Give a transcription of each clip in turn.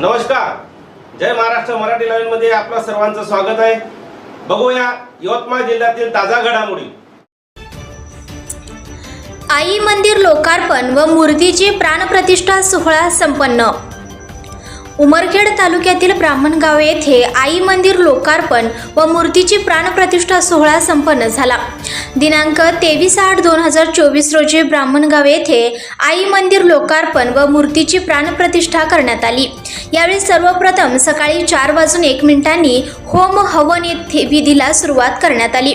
नमस्कार. जय महाराष्ट्र मराठी लाईव्हमध्ये आपलं सर्वांचं स्वागत आहे. बघूया यवतमाळ जिल्ह्यातील ताजा घडामोडी. आई मंदिर लोकार्पण व मूर्तीची प्राणप्रतिष्ठा सोहळा संपन्न. उमरखेड तालुक्यातील ब्राह्मणगाव येथे आई मंदिर लोकार्पण व मूर्तीची प्राणप्रतिष्ठा सोहळा संपन्न झाला. दिनांक तेवीस आठ दोन हजार चोवीस रोजी ब्राह्मणगाव येथे आई मंदिर लोकार्पण व मूर्तीची प्राणप्रतिष्ठा करण्यात आली. यावेळी सर्वप्रथम सकाळी चार वाजून एक मिनिटांनी होम हवन येथे विधीला सुरुवात करण्यात आली.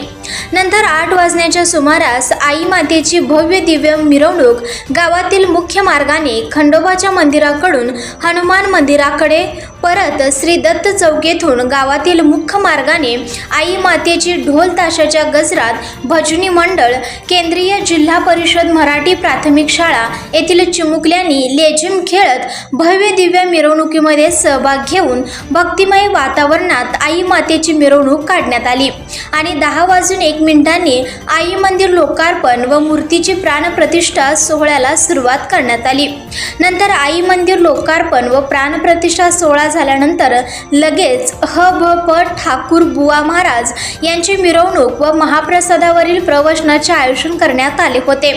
नंतर आठ वाजण्याच्या सुमारास आई मातेची भव्य दिव्य मिरवणूक गावातील मुख्य मार्गाने खंडोबाच्या मंदिराकडून हनुमान याकडे परत श्री दत्त चौक येथून गावातील मुख्य मार्गाने आई मातेची ढोल ताशाच्या गजरात भजनी मंडळ केंद्रीय जिल्हा परिषद मराठी प्राथमिक शाळा येथील चिमुकल्यांनी लेझिम खेळत भव्य दिव्य मिरवणुकीमध्ये सहभाग घेऊन भक्तिमय वातावरणात आई मातेची मिरवणूक काढण्यात आली. आणि दहा वाजून एक मिनिटांनी आई मंदिर लोकार्पण व मूर्तीची प्राणप्रतिष्ठा सोहळ्याला सुरुवात करण्यात आली. नंतर आई मंदिर लोकार्पण व प्राणप्रतिष्ठा सोहळा झाल्यानंतर लगेच ह भ प ठाकूर बुवा महाराज यांची मिरवणूक व महाप्रसादावरील प्रवचनाचे आयोजन करण्यात आले होते.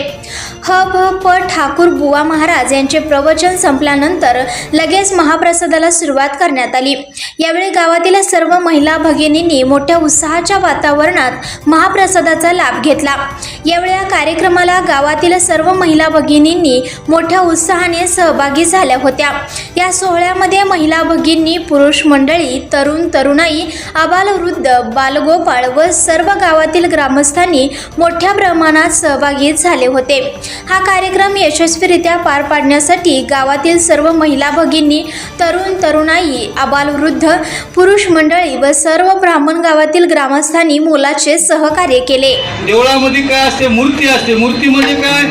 ह भ प ठाकूर बुवा महाराज यांचे प्रवचन संपल्यानंतर लगेच महाप्रसादाला सुरुवात करण्यात आली. यावेळी गावातील सर्व महिला भगिनींनी मोठ्या उत्साहाच्या वातावरणात महाप्रसादाचा लाभ घेतला. यावेळी या कार्यक्रमाला गावातील सर्व महिला भगिनींनी मोठ्या उत्साहाने सहभागी झाल्या होत्या. या सोहळ्यामध्ये महिला भगिनी पुरुष मंडळी तरुण तरुणाई आबालवृद्ध बालगोपाळ व सर्व गावातील ग्रामस्थांनी मोठ्या प्रमाणात सहभागी झाले होते. हा कार्यक्रम यशस्वीरित्या पार पाडण्यासाठी गावातील सर्व महिला भगिनी तरुण तरुणाई आबालवृद्ध पुरुष मंडळी व सर्व ब्राह्मण गावातील ग्रामस्थांनी मोलाचे सहकार्य केले. देवळामध्ये काय असते? मूर्ती असते. मूर्ती म्हणजे काय?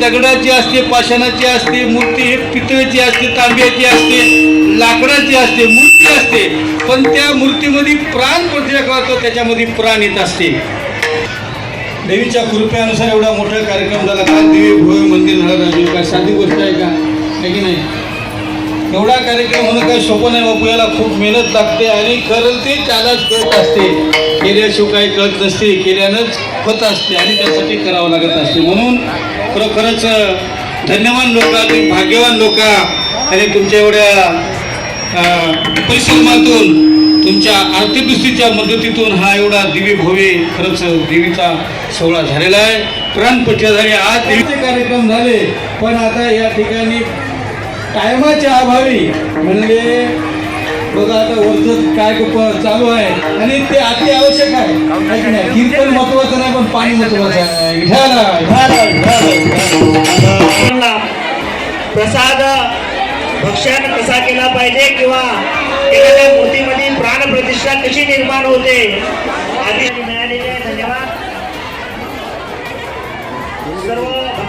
दगडाची असते पाषाणाची असते मूर्ती हे पितळेची असते तांब्याची असते लाकडाची असते मूर्ती असते. पण त्या मूर्तीमध्ये प्राण प्रतिष्ठा करतो त्याच्यामध्ये प्राण येत असते. देवीच्या कृपेनुसार एवढा मोठा कार्यक्रम झाला का देवी भोय मंदिर झालं राजू काय साधी गोष्ट आहे का? की नाही? एवढा कार्यक्रम होणं काही सोपं नाही बापू याला खूप मेहनत लागते आणि खरं ते त्यालाच करत असते. केल्याशिवाय काही कळत नसते केल्यानंच होत असते आणि त्यासाठी करावं लागत असते. म्हणून खरोखरच धन्यवान लोक तुम्ही भाग्यवान लोक आणि तुमच्या एवढ्या परिश्रमातून तुमच्या आर्थिक दृष्टीच्या मदतीतून हा एवढा दिव्य भव्य खरंच देवीचा सोहळा झालेला आहे. प्राणपट्ट्या झाली आज देवीचे कार्यक्रम झाले पण आता या ठिकाणी टायमाच्या अभावी म्हणजे बघा आता वरचं काय प- चालू आहे. आणि ते अति आवश्यक आहे. कीर्तन महत्वाचं नाही पण पाणी महत्वाचं आहे. प्रसाद भक्षण कसा केला पाहिजे किंवा एखाद्या मूर्तीमध्ये प्राणप्रतिष्ठा कशी निर्माण होते? आधी मिळालेले आहे. धन्यवाद. सर्व